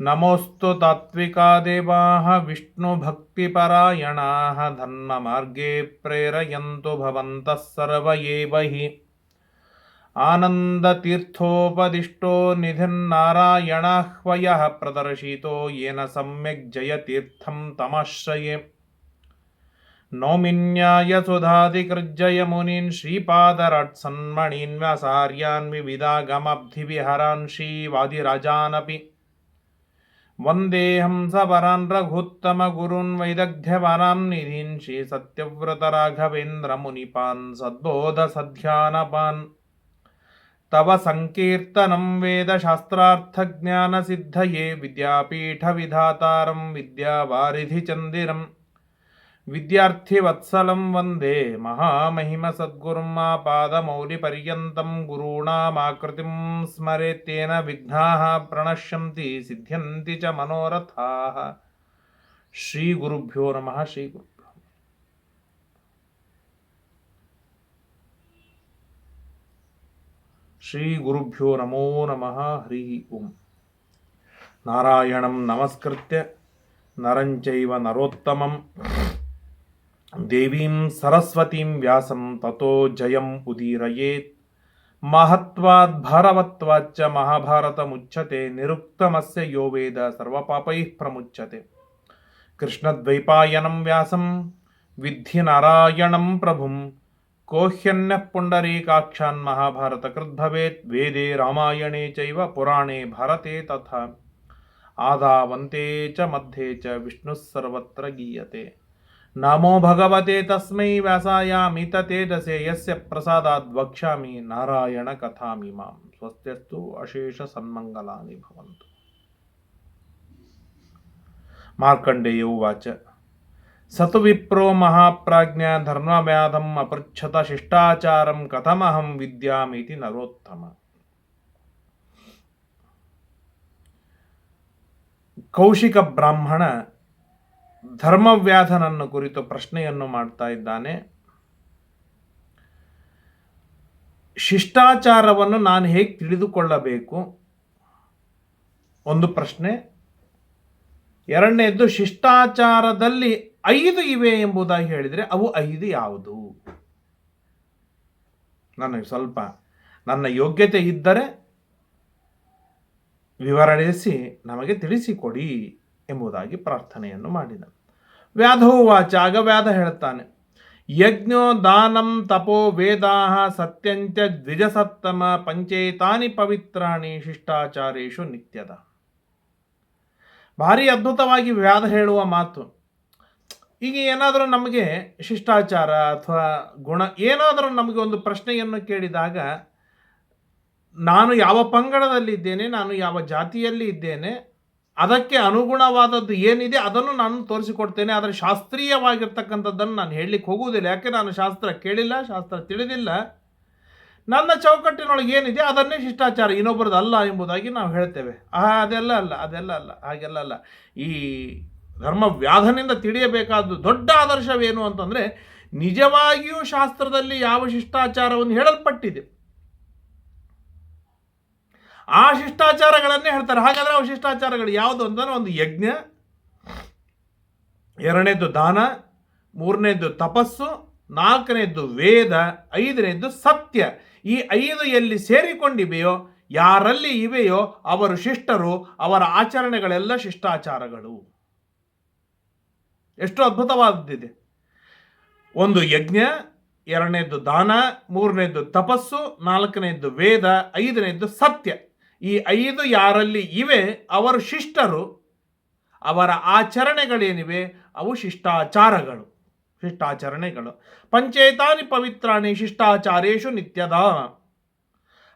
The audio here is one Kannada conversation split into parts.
नमोऽस्तु तात्विका देवाः विष्णुभक्तिपरायणाः धर्ममार्गे प्रेरयन्तु भवन्तः सर्व एव हि आनन्दतीर्थोपदिष्टो निधिर्नारायणाह्वयः प्रदर्शितो येन सम्यक् जयतीर्थं तमाश्रये नौमिन्यायसुधादिकृज्जय मुनीन् श्रीपादराट्सन्मणीन् व्यासार्यान् विविधागमब्धिविहरान् श्रीवादिराजानपि वन्देऽहं सत्यव्रत राघवेन्द्र वैदग्ध्यवरां निधीन् श्रीसत्यव्रतराघवेन्द्रमुनिपान् सद्बोधसध्यानपान् तव सङ्कीर्तनं वेदशास्त्रार्थज्ञानसिद्धये विद्यापीठविधातारं विद्यावारिधिचन्दिरम्। విద్యార్థివత్సలం వందే మహామహిమ సద్గురుం మా పాదమౌలిపర్యంతం గురూణామాకృతిం స్మరేత్తేన విఘ్నా ప్రణశ్యంతి సిద్ధ్యంతి చ మనోరథా శ్రీగురుభ్యో నమ శ్రీగురు శ్రీగురుభ్యో నమో నమ హరి ఓం నారాయణం నమస్కృత్య నరంచైవ నరోత్తమం దేవీం సరస్వతీం వ్యాసం తతో జయం ఉదీరయేత్. మహత్వాద్భారవత్వాచ్చ మహాభారతముచ్యతే నిరుక్తమస్య యో వేద సర్వపాపై ప్రముచ్యతే. కృష్ణద్వైపాయనం వ్యాసం విద్ధి నారాయణం ప్రభుం కోహ్యన్య పుండరీకాక్షాన్ మహాభారతకృద్భవేత్ వేదే రామాయణే చైవ పురాణే భారతే తథా. ఆదావంతే చ మధ్యే చ విష్ణుస్సర్వత్ర గీయతే. ನಮೋ ಭಗವತೆ ತಸ್ಮೈ ವ್ಯಾಸಾಯಾಮಿತತೇಜಸೆ ಯಸ್ಯ ಪ್ರಸಾದಾದ್ ವಕ್ಷ್ಯಾಮಿ ನಾರಾಯಣ ಕಥಾಮಿ ಮಾಂ ಸ್ವಸ್ತ್ಯಸ್ತು ಅಶೇಷ ಸನ್ಮಂಗಲಾನಿ ಭವಂತು ಮಾರ್ಕಂಡೇಯ ಉವಾಚ ಸತು ವಿಪ್ರೋ ಮಹಾಪ್ರಾಜ್ಞ ಧರ್ಮವ್ಯಾಧಂ ಅಪೃಚ್ಛತ ಶಿಷ್ಟಾಚಾರಂ ಕಥಮಹಂ ವಿದ್ಯಾಮಿತಿ ನರೋತ್ತಮ ಕೌಶಿಕ ಬ್ರಾಹ್ಮಣ ಧರ್ಮವ್ಯಾಧನನ್ನು ಕುರಿತು ಪ್ರಶ್ನೆಯನ್ನು ಮಾಡ್ತಾ ಇದ್ದಾನೆ. ಶಿಷ್ಟಾಚಾರವನ್ನು ನಾನು ಹೇಗೆ ತಿಳಿದುಕೊಳ್ಳಬೇಕು? ಒಂದು ಪ್ರಶ್ನೆ. ಎರಡನೇದ್ದು, ಶಿಷ್ಟಾಚಾರದಲ್ಲಿ ಐದು ಇವೆ ಎಂಬುದಾಗಿ ಹೇಳಿದರೆ ಅವು ಐದು ಯಾವುದು? ನನಗೆ ಸ್ವಲ್ಪ ನನ್ನ ಯೋಗ್ಯತೆ ಇದ್ದರೆ ವಿವರಣಿಸಿ ನಮಗೆ ತಿಳಿಸಿಕೊಡಿ ಎಂಬುದಾಗಿ ಪ್ರಾರ್ಥನೆಯನ್ನು ಮಾಡಿದ ವ್ಯಾಧವು ವಾಚ ಆಗ ವ್ಯಾಧ ಹೇಳುತ್ತಾನೆ. ಯಜ್ಞೋ ದಾನಂ ತಪೋ ವೇದಾಹ ಸತ್ಯಂಚ ದ್ವಿಜಸತ್ತಮ ಪಂಚೇತಾನಿ ಪವಿತ್ರಾಣಿ ಶಿಷ್ಟಾಚಾರೇಶು ನಿತ್ಯದ. ಭಾರಿ ಅದ್ಭುತವಾಗಿ ವ್ಯಾಧ ಹೇಳುವ ಮಾತು. ಈಗ ಏನಾದರೂ ನಮಗೆ ಶಿಷ್ಟಾಚಾರ ಅಥವಾ ಗುಣ, ಏನಾದರೂ ನಮಗೆ ಒಂದು ಪ್ರಶ್ನೆಯನ್ನು ಕೇಳಿದಾಗ, ನಾನು ಯಾವ ಪಂಗಡದಲ್ಲಿದ್ದೇನೆ ನಾನು ಯಾವ ಜಾತಿಯಲ್ಲಿ ಇದ್ದೇನೆ ಅದಕ್ಕೆ ಅನುಗುಣವಾದದ್ದು ಏನಿದೆ ಅದನ್ನು ನಾನು ತೋರಿಸಿಕೊಡ್ತೇನೆ. ಆದರೆ ಶಾಸ್ತ್ರೀಯವಾಗಿರ್ತಕ್ಕಂಥದ್ದನ್ನು ನಾನು ಹೇಳಲಿಕ್ಕೆ ಹೋಗುವುದಿಲ್ಲ. ಯಾಕೆ ನಾನು ಶಾಸ್ತ್ರ ಕೇಳಿಲ್ಲ, ಶಾಸ್ತ್ರ ತಿಳಿದಿಲ್ಲ. ನನ್ನ ಚೌಕಟ್ಟಿನೊಳಗೆ ಏನಿದೆ ಅದನ್ನೇ ಶಿಷ್ಟಾಚಾರ, ಇನ್ನೊಬ್ಬರದ್ದು ಅಲ್ಲ ಎಂಬುದಾಗಿ ನಾವು ಹೇಳ್ತೇವೆ. ಆ, ಅದೆಲ್ಲ ಅಲ್ಲ ಅದೆಲ್ಲ ಅಲ್ಲ, ಹಾಗೆಲ್ಲ ಅಲ್ಲ. ಈ ಧರ್ಮ ವ್ಯಾಧನಿಂದ ತಿಳಿಯಬೇಕಾದ ದೊಡ್ಡ ಆದರ್ಶವೇನು ಅಂತಂದರೆ ನಿಜವಾಗಿಯೂ ಶಾಸ್ತ್ರದಲ್ಲಿ ಯಾವ ಶಿಷ್ಟಾಚಾರವನ್ನು ಹೇಳಲ್ಪಟ್ಟಿದೆ. ಆ ಶಿಷ್ಟಾಚಾರಗಳನ್ನೇ ಹೇಳ್ತಾರೆ. ಹಾಗಾದ್ರೆ ಅವು ಶಿಷ್ಟಾಚಾರಗಳು ಯಾವುದು ಅಂತಂದ್ರೆ ಒಂದು ಯಜ್ಞ, ಎರಡನೇದ್ದು ದಾನ, ಮೂರನೇದ್ದು ತಪಸ್ಸು, ನಾಲ್ಕನೇದ್ದು ವೇದ, ಐದನೇದ್ದು ಸತ್ಯ. ಈ ಐದು ಎಲ್ಲಿ ಸೇರಿಕೊಂಡಿವೆಯೋ, ಯಾರಲ್ಲಿ ಇವೆಯೋ ಅವರು ಶಿಷ್ಟರು, ಅವರ ಆಚರಣೆಗಳೆಲ್ಲ ಶಿಷ್ಟಾಚಾರಗಳು. ಎಷ್ಟು ಅದ್ಭುತವಾದದ್ದಿದೆ. ಒಂದು ಯಜ್ಞ, ಎರಡನೇದ್ದು ದಾನ, ಮೂರನೇದ್ದು ತಪಸ್ಸು, ನಾಲ್ಕನೇದ್ದು ವೇದ, ಐದನೇದ್ದು ಸತ್ಯ. ಈ ಐದು ಯಾರಲ್ಲಿ ಇವೆ ಅವರು ಶಿಷ್ಟರು, ಅವರ ಆಚರಣೆಗಳೇನಿವೆ ಅವು ಶಿಷ್ಟಾಚಾರಗಳು. ಶಿಷ್ಟಾಚರಣೆಗಳು. ಪಂಚೇತಾನಿ ಪವಿತ್ರಾಣಿ ಶಿಷ್ಟಾಚಾರೇಶು ನಿತ್ಯದ.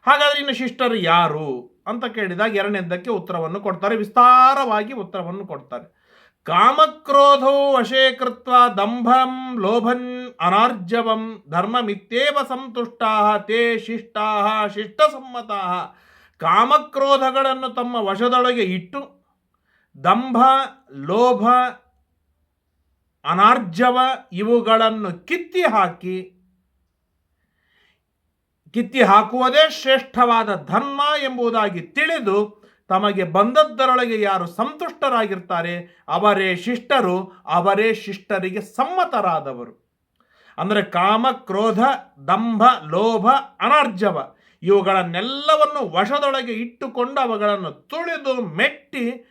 ಹಾಗಾದರೆ ಇನ್ನು ಶಿಷ್ಟರು ಯಾರು ಅಂತ ಕೇಳಿದಾಗ ಎರಡನೇದಕ್ಕೆ ಉತ್ತರವನ್ನು ಕೊಡ್ತಾರೆ. ವಿಸ್ತಾರವಾಗಿ ಉತ್ತರವನ್ನು ಕೊಡ್ತಾರೆ. ಕಾಮಕ್ರೋಧೋ ವಶೇ ಕೃತ್ವ ದಂಭಂ ಲೋಭನ್ ಅನಾರ್ಜವಂ ಧರ್ಮಮಿತ್ಯೇವ ಸಂತುಷ್ಟಾ ತೇ ಶಿಷ್ಟಾ ಶಿಷ್ಟಸಮ್ಮತಾ ಕಾಮಕ್ರೋಧಗಳನ್ನು ತಮ್ಮ ವಶದೊಳಗೆ ಇಟ್ಟು ದಂಭ, ಲೋಭ, ಅನಾರ್ಜವ ಇವುಗಳನ್ನು ಕಿತ್ತಿ ಹಾಕಿ, ಕಿತ್ತಿ ಹಾಕುವುದೇ ಶ್ರೇಷ್ಠವಾದ ಧರ್ಮ ಎಂಬುದಾಗಿ ತಿಳಿದು ತಮಗೆ ಬಂದದ್ದರೊಳಗೆ ಯಾರು ಸಂತುಷ್ಟರಾಗಿರ್ತಾರೆ, ಅವರೇ ಶಿಷ್ಟರು, ಅವರೇ ಶಿಷ್ಟರಿಗೆ ಸಮ್ಮತರಾದವರು. ಅಂದರೆ ಕಾಮ ಕ್ರೋಧ ದಂಭ, ಲೋಭ, ಅನರ್ಜವ ಇವುಗಳನ್ನೆಲ್ಲವನ್ನು ವಶದೊಳಗೆ ಇಟ್ಟುಕೊಂಡು ಅವುಗಳನ್ನು ತುಳಿದು ಮೆಟ್ಟಿ,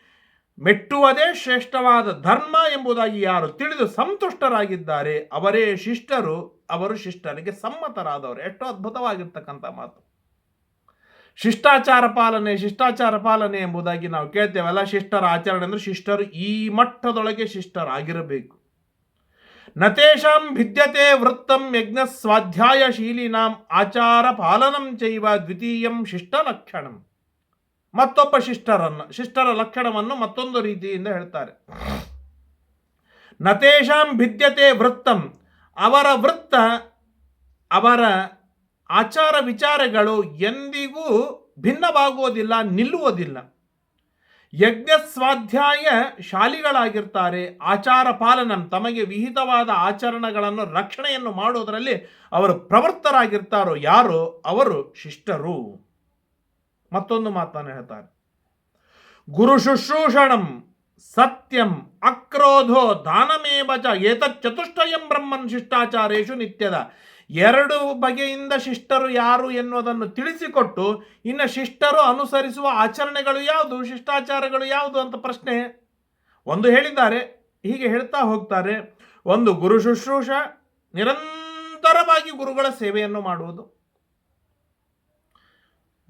ಮೆಟ್ಟುವುದೇ ಶ್ರೇಷ್ಠವಾದ ಧರ್ಮ ಎಂಬುದಾಗಿ ಯಾರು ತಿಳಿದು ಸಂತುಷ್ಟರಾಗಿದ್ದಾರೆ, ಅವರೇ ಶಿಷ್ಟರು, ಅವರು ಶಿಷ್ಟರಿಗೆ ಸಮ್ಮತರಾದವರು. ಎಷ್ಟು ಅದ್ಭುತವಾಗಿರ್ತಕ್ಕಂಥ ಮಾತು. ಶಿಷ್ಟಾಚಾರ ಪಾಲನೆ ಶಿಷ್ಟಾಚಾರ ಪಾಲನೆ ಎಂಬುದಾಗಿ ನಾವು ಕೇಳ್ತೇವಲ್ಲ ಶಿಷ್ಟರ ಆಚರಣೆ ಅಂದರೆ ಶಿಷ್ಟರು ಈ ಮಟ್ಟದೊಳಗೆ ಶಿಷ್ಟರಾಗಿರಬೇಕು. ನತೇಶಾಂ ಭಿದ್ಯತೆ ವೃತ್ತಂ ಯಜ್ಞ ಸ್ವಾಧ್ಯಾಯಶೀಲಿನಾಂ ಆಚಾರ ಪಾಲನಂ ಚೈವ ದ್ವಿತೀಯಂ ಶಿಷ್ಟ ಲಕ್ಷಣಂ ಮತ್ತೊಬ್ಬ ಶಿಷ್ಟರನ್ನು, ಶಿಷ್ಟರ ಲಕ್ಷಣವನ್ನು ಮತ್ತೊಂದು ರೀತಿಯಿಂದ ಹೇಳ್ತಾರೆ. ನತೇಶಾಂ ಭಿದ್ಯತೆ ವೃತ್ತಂ, ಅವರ ವೃತ್ತ, ಅವರ ಆಚಾರ ವಿಚಾರಗಳು ಎಂದಿಗೂ ಭಿನ್ನವಾಗುವುದಿಲ್ಲ, ನಿಲ್ಲುವುದಿಲ್ಲ. ಯಜ್ಞ ಸ್ವಾಧ್ಯಾಯ ಶಾಲಿಗಳಾಗಿರ್ತಾರೆ ಆಚಾರ ಪಾಲನ ತಮಗೆ ವಿಹಿತವಾದ ಆಚರಣೆಗಳನ್ನು ರಕ್ಷಣೆಯನ್ನು ಮಾಡುವುದರಲ್ಲಿ ಅವರು ಪ್ರವೃತ್ತರಾಗಿರ್ತಾರೋ ಯಾರೋ ಅವರು ಶಿಷ್ಟರು. ಮತ್ತೊಂದು ಮಾತನ್ನು ಹೇಳ್ತಾರೆ ಗುರು ಶುಶ್ರೂಷಣಂ ಸತ್ಯಂ ಅಕ್ರೋಧೋ ದಾನಮೇವಚ ಏತತ್ ಚತುಷ್ಟಯಂ ಬ್ರಹ್ಮನ್ ಶಿಷ್ಟಾಚಾರೇಶು ನಿತ್ಯದ. ಎರಡು ಬಗೆಯಿಂದ ಶಿಷ್ಟರು ಯಾರು ಎನ್ನುವುದನ್ನು ತಿಳಿಸಿಕೊಟ್ಟು, ಇನ್ನು ಶಿಷ್ಟರು ಅನುಸರಿಸುವ ಆಚರಣೆಗಳು ಯಾವುದು, ಶಿಷ್ಟಾಚಾರಗಳು ಯಾವುದು ಅಂತ ಪ್ರಶ್ನೆ. ಒಂದು ಹೇಳಿದ್ದಾರೆ, ಹೀಗೆ ಹೇಳ್ತಾ ಹೋಗ್ತಾರೆ, ಒಂದು ಗುರು ಶುಶ್ರೂಷ, ನಿರಂತರವಾಗಿ ಗುರುಗಳ ಸೇವೆಯನ್ನು ಮಾಡುವುದು.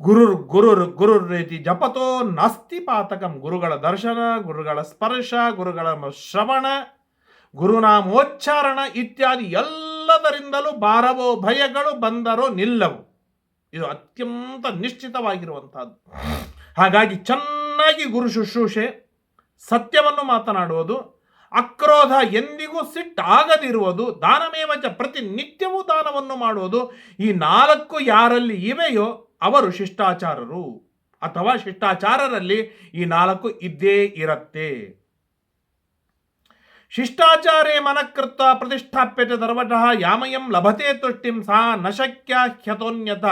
ಗುರು ಗುರು ಗುರು ರೀತಿ ಜಪತೋ ನಾಸ್ತಿ ಪಾತಕಂ, ಗುರುಗಳ ದರ್ಶನ, ಗುರುಗಳ ಸ್ಪರ್ಶ, ಗುರುಗಳ ಶ್ರವಣ ಗುರುನಾಮೋಚ್ಚಾರಣ ಇತ್ಯಾದಿ ಎಲ್ಲದರಿಂದಲೂ ಬಾರವೋ ಭಯಗಳು ಬಂದರೋ ನಿಲ್ಲವು. ಇದು ಅತ್ಯಂತ ನಿಶ್ಚಿತವಾಗಿರುವಂತಹದ್ದು ಹಾಗಾಗಿ ಚೆನ್ನಾಗಿ ಗುರು ಶುಶ್ರೂಷೆ, ಸತ್ಯವನ್ನು ಮಾತನಾಡುವುದು, ಅಕ್ರೋಧ ಎಂದಿಗೂ ಸಿಟ್ಟಾಗದಿರುವುದು, ದಾನಮೇವಚ ಪ್ರತಿನಿತ್ಯವೂ ದಾನವನ್ನು ಮಾಡುವುದು, ಈ ನಾಲ್ಕು ಯಾರಲ್ಲಿ ಇವೆಯೋ ಅವರು ಶಿಷ್ಟಾಚಾರರು. ಅಥವಾ ಶಿಷ್ಟಾಚಾರರಲ್ಲಿ ಈ ನಾಲ್ಕು ಇದ್ದೇ ಇರತ್ತೆ. ಶಿಷ್ಟಾಚಾರೇ ಮನಕೃತ್ವ ಪ್ರತಿಷ್ಠಾಪ್ಯತೆ ದರ್ವಟಃ ಯಾಮಯಂ ಲಭತೆ ತುಷ್ಟಿಂ ಸಹ ನಶಕ್ಯ ಹ್ಯತೋನ್ಯತ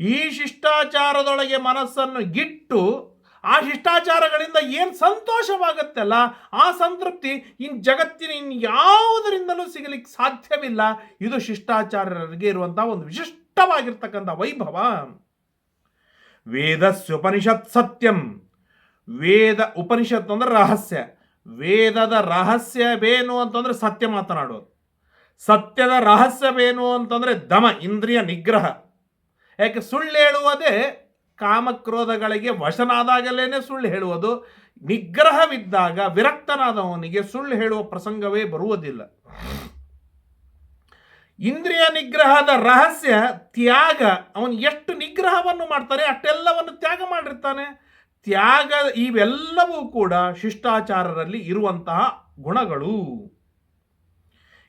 ಈ ಶಿಷ್ಟಾಚಾರದೊಳಗೆ ಮನಸ್ಸನ್ನು ಗಿಟ್ಟು ಆ ಶಿಷ್ಟಾಚಾರಗಳಿಂದ ಏನು ಸಂತೋಷವಾಗತ್ತಲ್ಲ, ಆ ಸಂತೃಪ್ತಿ ಇನ್ ಜಗತ್ತಿನ ಇನ್ ಯಾವುದರಿಂದಲೂ ಸಿಗಲಿಕ್ಕೆ ಸಾಧ್ಯವಿಲ್ಲ. ಇದು ಶಿಷ್ಟಾಚಾರರಿಗೆ ಇರುವಂತಹ ಒಂದು ವಿಶಿಷ್ಟವಾಗಿರ್ತಕ್ಕಂಥ ವೈಭವ. ವೇದಸ್ಯುಪನಿಷತ್ ಸತ್ಯಂ. ವೇದ ಉಪನಿಷತ್ ಅಂದ್ರೆ ರಹಸ್ಯ. ವೇದದ ರಹಸ್ಯವೇನು ಅಂತಂದ್ರೆ ಸತ್ಯ ಮಾತನಾಡೋದು. ಸತ್ಯದ ರಹಸ್ಯವೇನು ಅಂತಂದ್ರೆ ದಮ, ಇಂದ್ರಿಯ ನಿಗ್ರಹ. ಯಾಕೆ ಸುಳ್ಳು ಹೇಳುವುದೇ ಕಾಮಕ್ರೋಧಗಳಿಗೆ ವಶನಾದಾಗಲೇ ಸುಳ್ಳು ಹೇಳುವುದು. ನಿಗ್ರಹವಿದ್ದಾಗ ವಿರಕ್ತನಾದವನಿಗೆ ಸುಳ್ಳು ಹೇಳುವ ಪ್ರಸಂಗವೇ ಬರುವುದಿಲ್ಲ. ಇಂದ್ರಿಯ ನಿಗ್ರಹದ ರಹಸ್ಯ ತ್ಯಾಗ, ಅವನು ಎಷ್ಟು ನಿಗ್ರಹವನ್ನು ಮಾಡ್ತಾನೆ ಅಷ್ಟೆಲ್ಲವನ್ನು ತ್ಯಾಗ ಮಾಡಿರ್ತಾನೆ. ತ್ಯಾಗ ಇವೆಲ್ಲವೂ ಕೂಡ ಶಿಷ್ಟಾಚಾರರಲ್ಲಿ ಇರುವಂತಹ ಗುಣಗಳು.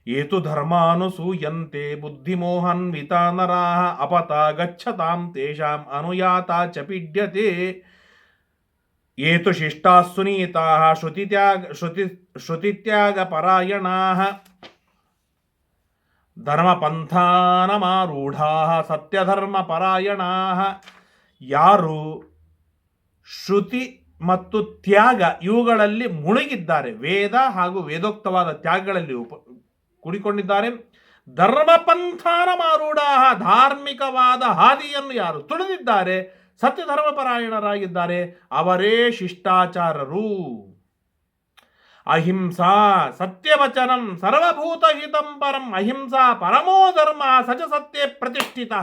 ಏತು ಧರ್ಮಾನುಸೂಯಂತೆ ಬುದ್ಧಿಮೋಹನ್ವಿತ ನರಾಹ ಅಪತ ಗಚ್ಚತಾಂ ತೇಷಾಂ ಅನುಯಾತ ಚ ಪಿಡ್ಯತೆ. ಏತು ಶಿಷ್ಟಾ ಸುನೀತಾ ಶ್ರುತಿತ್ಯಾಗ ಶ್ರುತಿ ಶ್ರುತಿತ್ಯಾಗ ಪರಾಯಣಾ ಧರ್ಮಪಂಥಾನಮಾರೂಢಾ ಸತ್ಯಧರ್ಮ ಪರಾಯಣಾ ಯಾರು ಶ್ರುತಿ ಮತ್ತು ತ್ಯಾಗ ಇವುಗಳಲ್ಲಿ ಮುಳುಗಿದ್ದಾರೆ. ವೇದ ಹಾಗೂ ವೇದೋಕ್ತವಾದ ತ್ಯಾಗಗಳಲ್ಲಿ ಉಪ, ಕೂಡಿಕೊಂಡಿದ್ದಾರೆ. ಧರ್ಮಪಂಥಾನ ಮಾರೂಢ ಧಾರ್ಮಿಕವಾದ ಹಾದಿಯನ್ನು ಯಾರು ತುಳಿದಿದ್ದಾರೆ? ಸತ್ಯ ಧರ್ಮಪರಾಯಣರಾಗಿದ್ದಾರೆ ಅವರೇ ಶಿಷ್ಟಾಚಾರರು. ಅಹಿಂಸಾ ಸತ್ಯವಚನಂ ಸರ್ವಭೂತ ಹಿತಂ ಪರಂ, ಅಹಿಂಸಾ ಪರಮೋ ಧರ್ಮ ಸಜ ಸತ್ಯ ಪ್ರತಿಷ್ಠಿತ.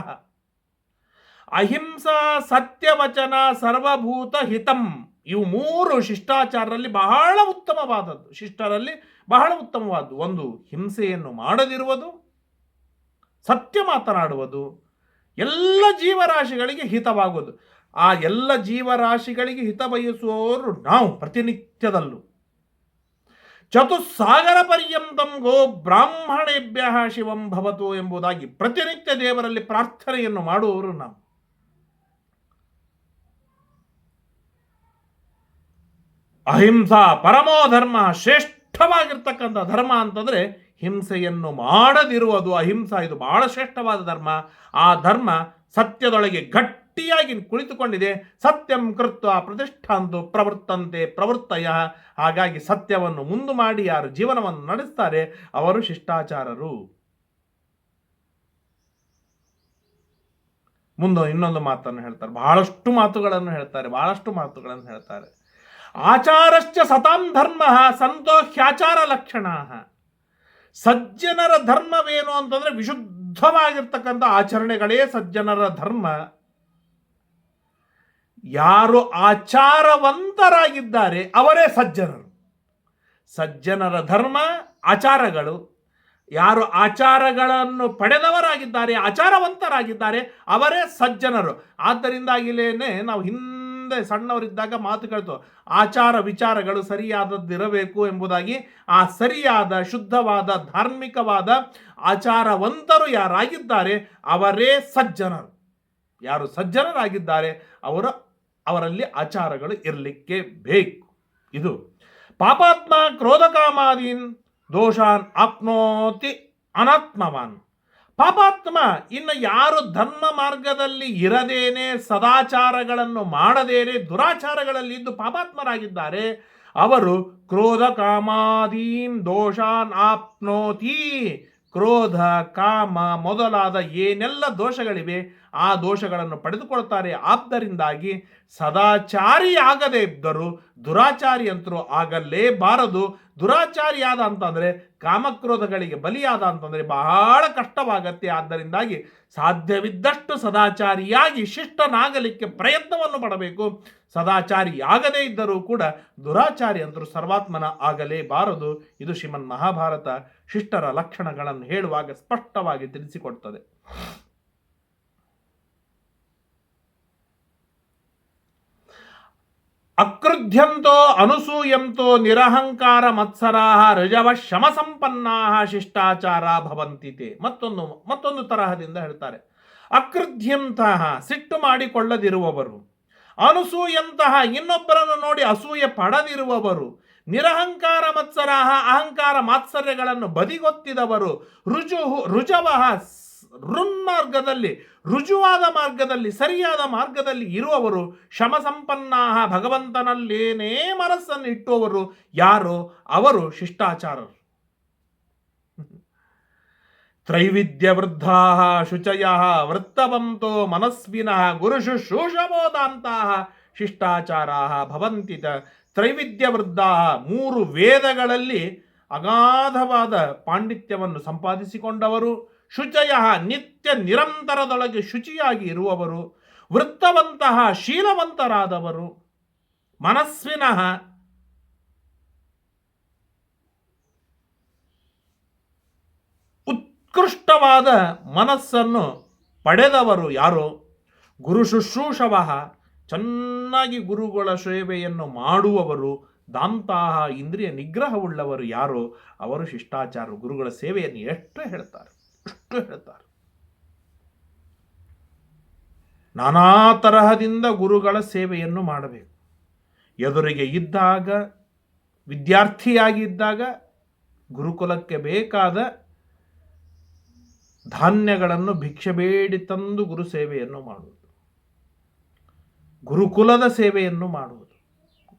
ಅಹಿಂಸಾ ಸತ್ಯವಚನ ಸರ್ವಭೂತ ಹಿತಂ. ಇವು ಮೂರು ಶಿಷ್ಟಾಚಾರರಲ್ಲಿ ಬಹಳ ಉತ್ತಮವಾದದ್ದು. ಶಿಷ್ಟರಲ್ಲಿ ಬಹಳ ಉತ್ತಮವಾದ್ದು. ಒಂದು, ಹಿಂಸೆಯನ್ನು ಮಾಡದಿರುವುದು. ಸತ್ಯ ಮಾತನಾಡುವುದು. ಎಲ್ಲ ಜೀವರಾಶಿಗಳಿಗೆ ಹಿತವಾಗುವುದು. ಆ ಎಲ್ಲ ಜೀವರಾಶಿಗಳಿಗೆ ಹಿತ ಬಯಸುವವರು ನಾವು ಪ್ರತಿನಿತ್ಯದಲ್ಲೂ. ಚತುಸ್ಸಾಗರ ಪರ್ಯಂತಂ ಗೋ ಬ್ರಾಹ್ಮಣೇಭ್ಯ ಶಿವಂ ಭವತು ಎಂಬುದಾಗಿ ಪ್ರತಿನಿತ್ಯ ದೇವರಲ್ಲಿ ಪ್ರಾರ್ಥನೆಯನ್ನು ಮಾಡುವವರು ನಾವು. ಅಹಿಂಸಾ ಪರಮೋ ಧರ್ಮ ಶ್ರೇಷ್ಠವಾಗಿರ್ತಕ್ಕಂಥ ಧರ್ಮ ಅಂತಂದರೆ ಹಿಂಸೆಯನ್ನು ಮಾಡದಿರುವುದು. ಅಹಿಂಸಾ ಇದು ಬಹಳ ಶ್ರೇಷ್ಠವಾದ ಧರ್ಮ. ಆ ಧರ್ಮ ಸತ್ಯದೊಳಗೆ ಗಟ್ಟಿಯಾಗಿ ಕುಳಿತುಕೊಂಡಿದೆ. ಸತ್ಯಂ ಕೃತ್ವ ಪ್ರತಿಷ್ಠಾಂತು ಪ್ರವೃತ್ತಂತೆ ಪ್ರವೃತ್ತಯ. ಹಾಗಾಗಿ ಸತ್ಯವನ್ನು ಮುಂದು ಮಾಡಿ ಯಾರು ಜೀವನವನ್ನು ನಡೆಸ್ತಾರೆ ಅವರು ಶಿಷ್ಟಾಚಾರರು. ಮುಂದೆ ಇನ್ನೊಂದು ಮಾತನ್ನು ಹೇಳ್ತಾರೆ. ಬಹಳಷ್ಟು ಮಾತುಗಳನ್ನು ಹೇಳ್ತಾರೆ. ಬಹಳಷ್ಟು ಮಾತುಗಳನ್ನು ಹೇಳ್ತಾರೆ. ಆಚಾರಶ್ಚ ಸತಾಂ ಧರ್ಮ ಸಂತೋ ಹ್ಯಾಚಾರ ಲಕ್ಷಣ. ಸಜ್ಜನರ ಧರ್ಮವೇನು ಅಂತಂದ್ರೆ ವಿಶುದ್ಧವಾಗಿರ್ತಕ್ಕಂಥ ಆಚರಣೆಗಳೇ ಸಜ್ಜನರ ಧರ್ಮ. ಯಾರು ಆಚಾರವಂತರಾಗಿದ್ದಾರೆ ಅವರೇ ಸಜ್ಜನರು. ಸಜ್ಜನರ ಧರ್ಮ, ಆಚಾರಗಳು. ಯಾರು ಆಚಾರಗಳನ್ನು ಪಡೆದವರಾಗಿದ್ದಾರೆ, ಆಚಾರವಂತರಾಗಿದ್ದಾರೆ ಅವರೇ ಸಜ್ಜನರು. ಆದ್ದರಿಂದಾಗಿಲೇನೆ ನಾವು ಹಿಂದೆ ಸಣ್ಣವರಿದ್ದಾಗ ಮಾತು ಕೇಳ್ತು, ಆಚಾರ ವಿಚಾರಗಳು ಸರಿಯಾದದ್ದಿರಬೇಕು ಎಂಬುದಾಗಿ ಆ ಸರಿಯಾದ, ಶುದ್ಧವಾದ, ಧಾರ್ಮಿಕವಾದ ಆಚಾರವಂತರು ಯಾರಾಗಿದ್ದಾರೆ, ಅವರೇ ಸಜ್ಜನರು. ಯಾರು ಸಜ್ಜನರಾಗಿದ್ದಾರೆ, ಅವರ, ಅವರಲ್ಲಿ ಆಚಾರಗಳು ಇರಲಿಕ್ಕೆ ಬೇಕು. ಇದು ಪಾಪಾತ್ಮ ಕ್ರೋಧಕಾಮಾದೀನ್ ದೋಷಾನ್ ಆಪ್ನೋತಿ ಅನಾತ್ಮವಾನ್. ಪಾಪಾತ್ಮ, ಇನ್ನು ಯಾರು ಧರ್ಮ ಮಾರ್ಗದಲ್ಲಿ ಇರದೇನೆ, ಸದಾಚಾರಗಳನ್ನು ಮಾಡದೇನೆ, ದುರಾಚಾರಗಳಲ್ಲಿ ಇದ್ದು ಪಾಪಾತ್ಮರಾಗಿದ್ದಾರೆ, ಅವರು ಕ್ರೋಧ ಕಾಮಾದೀನ್ ದೋಷಾನ್ ಆಪ್ನೋತಿ. ಕ್ರೋಧ, ಕಾಮ ಮೊದಲಾದ ಏನೆಲ್ಲ ದೋಷಗಳಿವೆ, ಆ ದೋಷಗಳನ್ನು ಪಡೆದುಕೊಳ್ತಾರೆ. ಆದ್ದರಿಂದಾಗಿ ಸದಾಚಾರಿ ಆಗದೇ ಇದ್ದರು ದುರಾಚಾರಿ ಅಂತರೂ ಆಗಲೇಬಾರದು. ದುರಾಚಾರಿಯಾದ ಅಂತಂದರೆ ಕಾಮಕ್ರೋಧಗಳಿಗೆ ಬಲಿಯಾದ ಅಂತಂದರೆ ಬಹಳ ಕಷ್ಟವಾಗತ್ತೆ. ಆದ್ದರಿಂದಾಗಿ ಸಾಧ್ಯವಿದ್ದಷ್ಟು ಸದಾಚಾರಿಯಾಗಿ ಶಿಷ್ಟನಾಗಲಿಕ್ಕೆ ಪ್ರಯತ್ನವನ್ನು ಪಡಬೇಕು. ಸದಾಚಾರಿ ಆಗದೇ ಇದ್ದರೂ ಕೂಡ ದುರಾಚಾರಿ ಸರ್ವಾತ್ಮನ ಸರ್ವಾತ್ಮನ ಆಗಲೇಬಾರದು. ಇದು ಶ್ರೀಮನ್ ಮಹಾಭಾರತ ಶಿಷ್ಟರ ಲಕ್ಷಣಗಳನ್ನು ಹೇಳುವಾಗ ಸ್ಪಷ್ಟವಾಗಿ ತಿಳಿಸಿಕೊಡ್ತದೆ. ಅಕೃಧ್ಯಂತೋ ಅನುಸೂಯಂತೋ ನಿರಹಂಕಾರ ಮತ್ಸರಾ ರಜವ ಶಮ ಸಂಪನ್ನಾ ಶಿಷ್ಟಾಚಾರ ಭವಂತಿತೆ. ಮತ್ತೊಂದು ಮತ್ತೊಂದು ತರಹದಿಂದ ಹೇಳ್ತಾರೆ. ಅಕೃಧ್ಯಂತಹ ಸಿಟ್ಟು ಮಾಡಿಕೊಳ್ಳದಿರುವವರು ಅನುಸೂಯಂತಹ ಇನ್ನೊಬ್ಬರನ್ನು ನೋಡಿ ಅಸೂಯೆ ಪಡದಿರುವವರು, ನಿರಹಂಕಾರ ಮತ್ಸರಾಹ, ಅಹಂಕಾರ ಮಾತ್ಸರ್ಯಗಳನ್ನು ಬದಿಗೊತ್ತಿದವರು ರುಜು ರುಜವಹ ಋನ್ಮಾರ್ಗದಲ್ಲಿ ರುಜುವಾದ ಮಾರ್ಗದಲ್ಲಿ, ಸರಿಯಾದ ಮಾರ್ಗದಲ್ಲಿ ಇರುವವರು ಶಮ ಸಂಪನ್ನಾಹ ಭಗವಂತನಲ್ಲೇನೇ ಮನಸ್ಸನ್ನು ಇಟ್ಟುವವರು ಯಾರು? ಅವರು ಶಿಷ್ಟಾಚಾರರು. ತ್ರೈವಿಧ್ಯ ವೃದ್ಧಾ ಶುಚಯ ವೃತ್ತವಂತೋ ಮನಸ್ವಿನಃ ಗುರು ಶುಶ್ರೂಷಬೋಧಾಂತಹ ಶಿಷ್ಟಾಚಾರಾ ಭವಂತಿತ ತ್ರೈವಿಧ್ಯ ವೃದ್ಧಾ ಮೂರು ವೇದಗಳಲ್ಲಿ ಅಗಾಧವಾದ ಪಾಂಡಿತ್ಯವನ್ನು ಸಂಪಾದಿಸಿಕೊಂಡವರು, ಶುಚಯ ನಿತ್ಯ ನಿರಂತರದೊಳಗೆ ಶುಚಿಯಾಗಿ ಇರುವವರು ವೃತ್ತವಂತಹ ಶೀಲವಂತರಾದವರು, ಮನಸ್ವಿನಃ ಉತ್ಕೃಷ್ಟವಾದ ಮನಸ್ಸನ್ನು ಪಡೆದವರು ಯಾರೋ? ಗುರು ಶುಶ್ರೂಷವ ಚೆನ್ನಾಗಿ ಗುರುಗಳ ಸೇವೆಯನ್ನು ಮಾಡುವವರು, ದಾಂತಹ, ಇಂದ್ರಿಯ ನಿಗ್ರಹವುಳ್ಳವರು ಯಾರೋ? ಅವರು ಶಿಷ್ಟಾಚಾರ, ಗುರುಗಳ ಸೇವೆಯನ್ನು ಎಷ್ಟು ಹೇಳ್ತಾರೆ ಎಷ್ಟು ಹೇಳ್ತಾರೆ. ನಾನಾ ತರಹದಿಂದ ಗುರುಗಳ ಸೇವೆಯನ್ನು ಮಾಡಬೇಕು. ಎದುರಿಗೆ ಇದ್ದಾಗ, ವಿದ್ಯಾರ್ಥಿಯಾಗಿದ್ದಾಗ, ಗುರುಕುಲಕ್ಕೆ ಬೇಕಾದ ಧಾನ್ಯಗಳನ್ನು ಭಿಕ್ಷೆ ಬೇಡಿ ತಂದು ಗುರು ಸೇವೆಯನ್ನು ಮಾಡುವುದು. ಗುರುಕುಲದ ಸೇವೆಯನ್ನು ಮಾಡುವುದು.